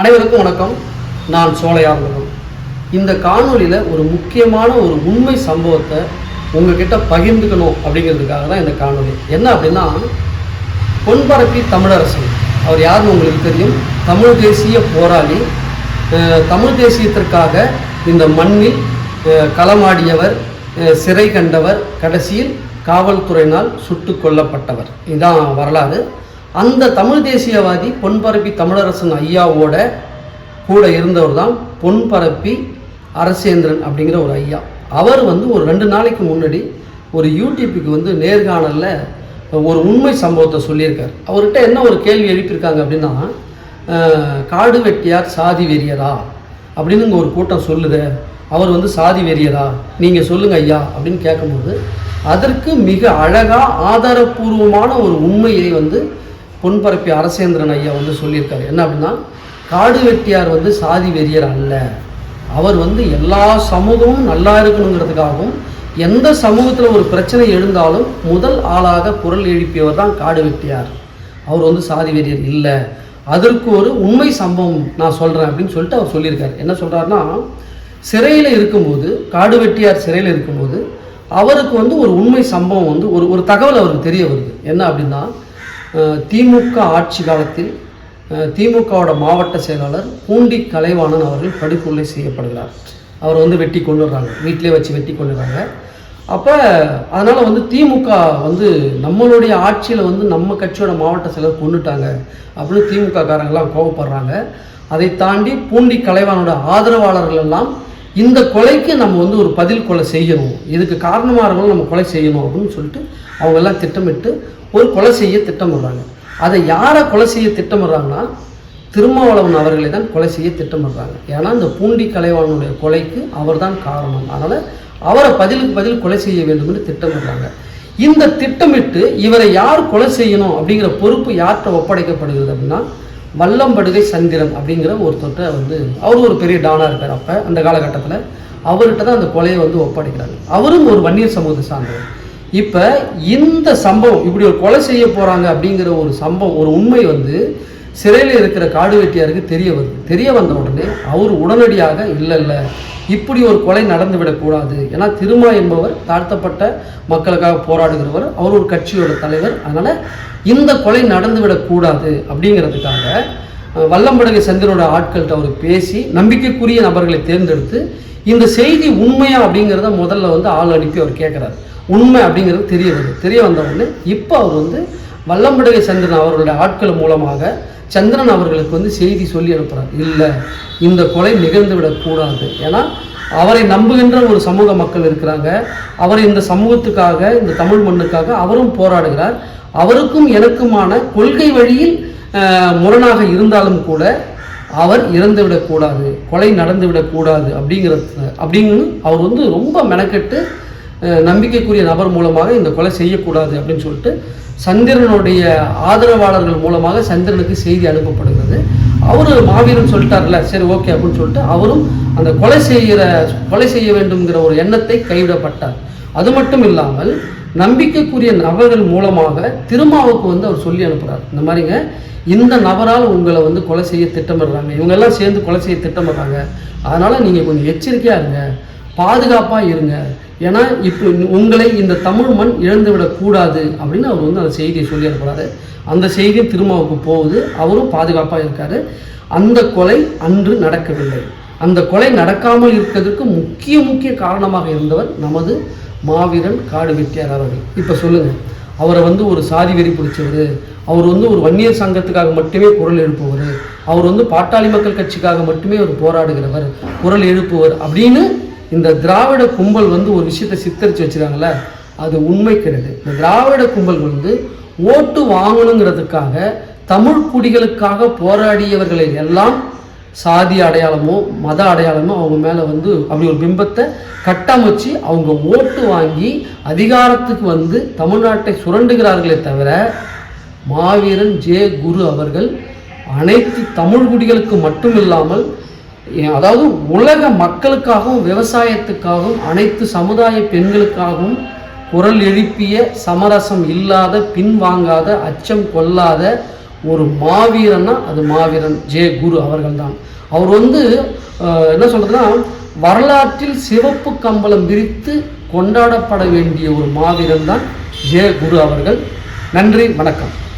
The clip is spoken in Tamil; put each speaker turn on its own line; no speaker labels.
அனைவருக்கும் வணக்கம். நான் சோலையார்மலம் இந்த காணொளியில் ஒரு முக்கியமான ஒரு உண்மை சம்பவத்தை உங்ககிட்ட பகிர்ந்துக்கணும் அப்படிங்கிறதுக்காக தான் இந்த காணொளி. என்ன அப்படின்னா பொன்பரப்பி தமிழரசன். அவர் யாருன்னு உங்களுக்கு தெரியும்? தமிழ் தேசிய போராளி. தமிழ் தேசியத்திற்காக இந்த மண்ணில் களமாடியவர் சிறை கண்டவர் கடைசியில் காவல்துறையினால் சுட்டு கொல்லப்பட்டவர். இதுதான் வரலாறு. அந்த தமிழ் தேசியவாதி பொன்பரப்பி தமிழரசன் ஐயாவோட கூட இருந்தவர் தான் பொன்பரப்பி அரசேந்திரன் அப்படிங்கிற ஒரு ஐயா. அவர் வந்து ஒரு ரெண்டு நாளைக்கு முன்னாடி ஒரு யூடியூப்புக்கு வந்து நேர்காணலில் ஒரு உண்மை சம்பவத்தை சொல்லியிருக்கார். அவர்கிட்ட என்ன ஒரு கேள்வி எழுப்பியிருக்காங்க அப்படின்னா காடு வெட்டியார் சாதி வெறியரா? அப்படின்னு இங்கே ஒரு கூட்டம் சொல்லுது. அவர் வந்து சாதி வெறியரா? நீங்கள் சொல்லுங்க ஐயா. அப்படின்னு கேட்கும்போது அதற்கு மிக அழகாக ஆதாரபூர்வமான ஒரு உண்மையை வந்து பொன்பரப்பி அரசேந்திரன் ஐயா வந்து சொல்லியிருக்காரு. என்ன அப்படின்னா காடு வெட்டியார் வந்து சாதி வெறியர் அல்ல. அவர் வந்து எல்லா சமூகமும் நல்லா இருக்கணுங்கிறதுக்காகவும் எந்த சமூகத்தில் ஒரு பிரச்சனை எழுந்தாலும் முதல் ஆளாக குரல் எழுப்பியவர் தான் காடு வெட்டியார். அவர் வந்து சாதி வெறியர் இல்லை. அதற்கு ஒரு உண்மை சம்பவம் நான் சொல்கிறேன் அப்படின்னு சொல்லிட்டு அவர் சொல்லியிருக்காரு. என்ன சொல்கிறாருன்னா சிறையில் இருக்கும்போது காடு வெட்டியார் சிறையில் இருக்கும்போது அவருக்கு வந்து ஒரு உண்மை சம்பவம் வந்து ஒரு ஒரு தகவல் அவருக்கு தெரிய வருது. என்ன அப்படின்னா திமுக ஆட்சி காலத்தில் திமுகவோட மாவட்ட செயலாளர் பூண்டி கலைவாணன் அவர்கள் படுகொலை செய்யப்படுகிறார். அவர் வந்து வெட்டி கொண்டுடுறாங்க வீட்டிலே வச்சு வெட்டி கொண்டுடுறாங்க அப்போ அதனால் வந்து திமுக வந்து நம்மளுடைய ஆட்சியில் வந்து நம்ம கட்சியோட மாவட்ட செயலர் கொண்டுட்டாங்க அப்படின்னு திமுக காரங்கெல்லாம் கோவப்படுறாங்க. அதை தாண்டி பூண்டி கலைவானோட ஆதரவாளர்கள் எல்லாம் இந்த கொலைக்கு நம்ம வந்து ஒரு பதில் கொலை செய்யணும். இதுக்கு காரணமாக இருக்கணும் நம்ம கொலை செய்யணும் அப்படின்னு சொல்லிட்டு அவங்க எல்லாம் திட்டமிட்டு ஒரு கொலை செய்ய திட்டமிடுறாங்க. அதை யாரை கொலை செய்ய திட்டமிடுறாங்கன்னா திருமாவளவன் அவர்களை தான் கொலை செய்ய திட்டமிடுறாங்க. ஏன்னா இந்த பூண்டி கலைவாணனுடைய கொலைக்கு அவர்தான் காரணம். அதனால் அவரை பதிலுக்கு பதில் கொலை செய்ய வேண்டும் என்று திட்டமிடுறாங்க. இந்த திட்டமிட்டு இவரை யார் கொலை செய்யணும் அப்படிங்கிற பொறுப்பு யார்கிட்ட ஒப்படைக்கப்படுகிறது அப்படின்னா வல்லம்படுகை சந்திரன் அப்படிங்கிற ஒருத்தர்கிட்ட வந்து அவர் ஒரு பெரிய டானாக இருக்கார் அப்போ அந்த காலகட்டத்தில். அவர்கிட்ட தான் அந்த கொலையை வந்து ஒப்படைக்கிறாங்க. அவரும் ஒரு வன்னியர் சமூகத்தை சார்ந்தவர். இப்போ இந்த சம்பவம் இப்படி ஒரு கொலை செய்ய போகிறாங்க அப்படிங்கிற ஒரு சம்பவம் ஒரு உண்மை வந்து சிறையில் இருக்கிற காடு வெட்டியாருக்கு தெரிய வருது. தெரிய வந்த உடனே அவர் உடனடியாக இல்லை இல்லை இப்படி ஒரு கொலை நடந்து விடக்கூடாது. ஏன்னா திருமா என்பவர் தாழ்த்தப்பட்ட மக்களுக்காக போராடுகிறவர் அவர் ஒரு கட்சியோட தலைவர். அதனால் இந்த கொலை நடந்து விடக்கூடாது அப்படிங்கிறதுக்காக அஹ், வல்லம்படகை சந்திரனோட ஆட்கள்கிட்ட அவர் பேசி நம்பிக்கைக்குரிய நபர்களை தேர்ந்தெடுத்து இந்த செய்தி உண்மையா அப்படிங்கிறத முதல்ல வந்து ஆள் அனுப்பி அவர் கேட்குறாரு உண்மை அப்படிங்கிறது தெரிய வருது. தெரிய வந்த உடனே இப்போ அவர் வந்து வல்லம்படகை சந்திரன் அவர்களுடைய ஆட்கள் மூலமாக சந்திரன் அவர்களுக்கு வந்து செய்தி சொல்லி அனுப்புகிறார் இல்லை இந்த கொலை நிகழ்ந்து விடக்கூடாது. ஏன்னா அவரை நம்புகின்ற ஒரு சமூக மக்கள் இருக்கிறாங்க. அவர் இந்த சமூகத்துக்காக இந்த தமிழ் மண்ணுக்காக அவரும் போராடுகிறார். அவருக்கும் எனக்குமான கொள்கை வழியில் முரணாக இருந்தாலும் கூட அவர் இறந்து விடக்கூடாது. கொலை நடந்து விடக்கூடாது அப்படிங்கிறது அப்படின்னு அவர் வந்து ரொம்ப மெனக்கெட்டு நம்பிக்கைக்குரிய நபர் மூலமாக இந்த கொலை செய்யக்கூடாது அப்படின்னு சொல்லிட்டு சந்திரனுடைய ஆதரவாளர்கள் மூலமாக சந்திரனுக்கு செய்தி அனுப்பப்படுகிறது. அவர் மாவீரன் சொல்லிட்டார்ல சரி ஓகே அப்படின்னு சொல்லிட்டு அவரும் அந்த கொலை செய்கிற கொலை செய்ய வேண்டும்ங்கிற ஒரு எண்ணத்தை கைவிடப்பட்டார். அது மட்டும் இல்லாமல் நம்பிக்கைக்குரிய நபர்கள் மூலமாக திருமாவுக்கு வந்து அவர் சொல்லி அனுப்புகிறார் இந்த மாதிரிங்க இந்த நபரால் உங்களை வந்து கொலை செய்ய திட்டமிடுறாங்க. இவங்கெல்லாம் சேர்ந்து கொலை செய்ய திட்டமிடுறாங்க. அதனால் நீங்கள் கொஞ்சம் எச்சரிக்கையாக இருங்க. பாதுகாப்பாக இருங்க. ஏன்னா இப்போ உங்களை இந்த தமிழ் மண் இழந்து விடக்கூடாது அப்படின்னு அவர் வந்து அந்த செய்தியை சொல்லி அந்த செய்தி திருமாவுக்கு போகுது. அவரும் பாதுகாப்பாக இருக்காரு. அந்த கொலை அன்று நடக்கவில்லை. அந்த கொலை நடக்காமல் இருக்கிறதுக்கு முக்கிய முக்கிய காரணமாக இருந்தவர் நமது மாவீரன் காடு வெட்டியார் அவர்கள். இப்போ சொல்லுங்கள் அவரை வந்து ஒரு சாதி வெறி பிடிச்சவர் அவர் வந்து ஒரு வன்னியர் சங்கத்துக்காக மட்டுமே குரல் எழுப்புவர் அவர் வந்து பாட்டாளி மக்கள் கட்சிக்காக மட்டுமே ஒரு போராடுகிறவர் குரல் எழுப்புவர் அப்படின்னு இந்த திராவிட கும்பல் வந்து ஒரு விஷயத்தை சித்தரித்து வச்சுருக்காங்கல்ல அது உண்மை கிடையாது இந்த திராவிட கும்பல் வந்து ஓட்டு வாங்கணுங்கிறதுக்காக தமிழ் குடிகளுக்காக போராடியவர்களை எல்லாம் சாதி அடையாளமோ மத அடையாளமோ அவங்க மேலே வந்து அப்படி ஒரு பிம்பத்தை கட்டமைச்சு அவங்க ஓட்டு வாங்கி அதிகாரத்துக்கு வந்து தமிழ்நாட்டை சுரண்டுகிறார்களே தவிர மாவீரன் ஜே குரு அவர்கள் அனைத்து தமிழ் குடிகளுக்கு மட்டும் இல்லாமல் அதாவது உலக மக்களுக்காகவும் விவசாயத்துக்காகவும் அனைத்து சமுதாய பெண்களுக்காகவும் குரல் எழுப்பிய சமரசம் இல்லாத பின்வாங்காத அச்சம் கொள்ளாத ஒரு மாவீரன்னா அது மாவீரன் ஜே குரு அவர்கள் தான் அவர் வந்து என்ன சொல்கிறதுன்னா வரலாற்றில் சிவப்பு கம்பளம் விரித்து கொண்டாடப்பட வேண்டிய ஒரு மாவீரன் தான் ஜே குரு அவர்கள். நன்றி வணக்கம்.